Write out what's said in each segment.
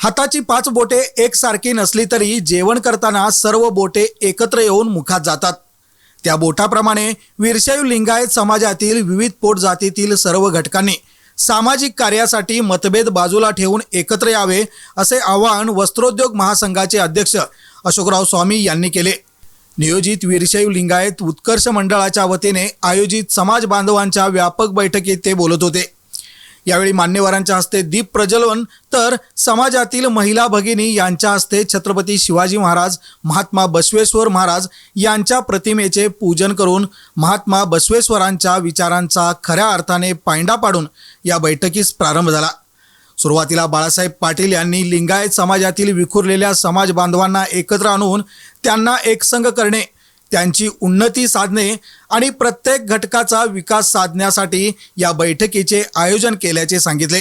हाताची पाच बोटे एकसारखी नसली तरी जेवण करताना सर्व बोटे एकत्र येऊन मुखात जातात. त्या बोटाप्रमाणे वीरशैव लिंगायत समाजातील विविध पोट जातीतील सर्व घटकांनी सामाजिक कार्यासाठी मतभेद बाजूला ठेवून एकत्र यावे असे आवाहन वस्त्रोद्योग महासंघाचे अध्यक्ष अशोकराव स्वामी यांनी केले. नियोजित वीरशैव लिंगायत उत्कर्ष मंडळाच्या वतीने आयोजित समाज बांधवांच्या व्यापक बैठकीत ते बोलत होते. यावेळी मान्यवरांच्या हस्ते दीप प्रज्वलन तर समाजातील महिला भगिनी यांच्या हस्ते छत्रपती शिवाजी महाराज महात्मा बसवेश्वर महाराज यांच्या प्रतिमेचे पूजन करून महात्मा बसवेश्वरांच्या विचारांचा खऱ्या अर्थाने पायंडा पाडून या बैठकीस प्रारंभ झाला. सुरुवातीला बाळासाहेब पाटील यांनी लिंगायत समाजातील विखुरलेल्या समाज बांधवांना एकत्र आणून त्यांना एकसंग करणे त्यांची उन्नती साधणे आणि प्रत्येक घटकाचा विकास साधण्यासाठी या बैठकीचे आयोजन केल्याचे सांगितले.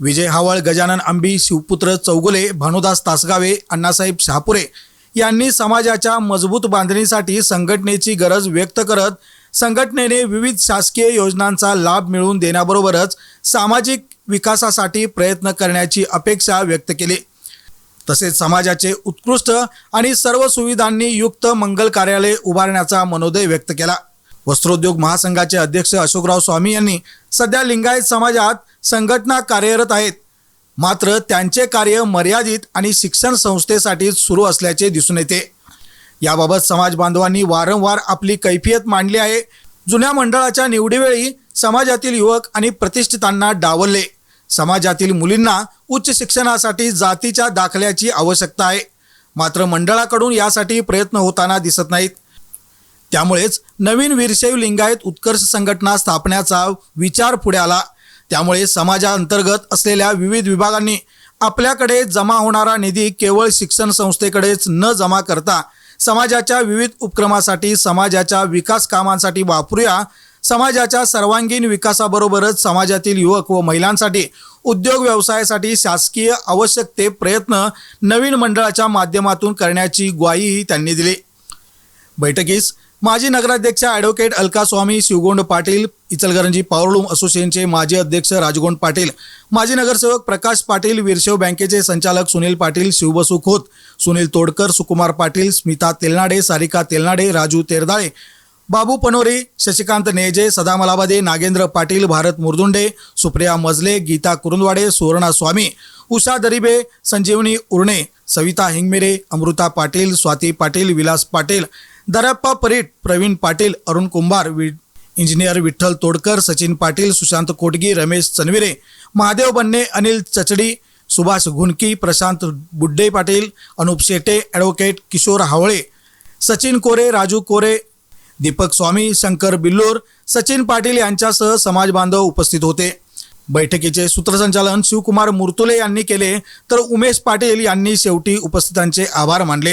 विजय हावळ गजानन आंबी शिवपुत्र चौगुले भानुदास तासगावे अण्णासाहेब शहापुरे यांनी समाजाच्या मजबूत बांधणीसाठी संघटनेची गरज व्यक्त करत संघटनेने विविध शासकीय योजनांचा लाभ मिळवून देण्याबरोबरच सामाजिक विकासासाठी प्रयत्न करण्याची अपेक्षा व्यक्त केली. तसेच समाजाचे उत्कृष्ट आणि सर्व सुविधांनी युक्त मंगल कार्यालय उभारण्याचा मनोदय व्यक्त केला. वस्त्रोद्योग महासंघाचे अध्यक्ष अशोकराव स्वामी यांनी सध्या लिंगायत समाजात संघटना कार्यरत आहेत. मात्र त्यांचे कार्य मर्यादित आणि शिक्षण संस्थेसाठी सुरू असल्याचे दिसून येते. याबाबत समाज बांधवांनी वारंवार आपली कैफियत मांडली आहे. जुन्या मंडळाच्या निवडीवेळी समाजातील युवक आणि प्रतिष्ठितांना डावलले. समाजातील मुलींना उच्च शिक्षणासाठी जातीच्या दाखल्याची आवश्यकता आहे. मात्र मंडळाकडून यासाठी प्रयत्न होताना दिसत नाहीत. त्यामुळेच नवीन वीरशैव लिंगायत उत्कर्ष संघटना स्थापण्याचा विचार पुढे आला. त्यामुळे समाजाअंतर्गत असलेल्या विविध विभागांनी आपल्याकडे जमा होणारा निधी केवळ शिक्षण संस्थेकडेच न जमा करता समाजाच्या विविध उपक्रमासाठी समाजाच्या विकास कामांसाठी वापरूया समाजाच्या सर्वांगीण विकासाबरोबरच समाजातील युवक व महिलांसाठी उद्योग व्यवसायासाठी शासकीय आवश्यक ते प्रयत्न नवीन मंडळाच्या माध्यमातून करण्याची ग्वाहीही त्यांनी दिली. बैठकीस माजी नगराध्यक्ष ॲडव्होकेट अलका स्वामी शिवगोंड पाटील इचलकरंजी पॉवरलूम असोसिएशनचे माजी अध्यक्ष राजगोंड पाटील माजी नगरसेवक प्रकाश पाटील विरशेव बँकेचे संचालक सुनील पाटील शिवबसू खोत सुनील तोडकर सुकुमार पाटील स्मिता तेलनाडे सारिका तेलनाडे राजू तेरदाळे बाबू पनोरी शशिकांत नेजे सदाम मलाबादे नागेंद्र पाटील भारत मुरदुंडे सुप्रिया मजले गीता कुरुंदवाडे सुवर्णा स्वामी उषा दरिबे संजीवनी उर्णे सविता हिंगमिरे अमृता पाटील स्वाती पाटील विलास पाटील दरप्पा परीट प्रवीण पाटील अरुण कुंभार वि इंजिनियर विठ्ठल तोडकर सचिन पाटील सुशांत कोटगी रमेश चनविरे महादेव बन्ने अनिल चचडी सुभाष घुनकी प्रशांत बुड्डे पाटील अनुप शेटे ॲडव्होकेट किशोर हावळे सचिन कोरे राजू कोरे दीपक स्वामी शंकर बिल्लोर सचिन पाटील यांच्यासह समाज बांधव उपस्थित होते. बैठकीचे सूत्रसंचालन शिवकुमार मुर्तुले यांनी केले तर उमेश पाटील यांनी शेवटी उपस्थितांचे आभार मानले.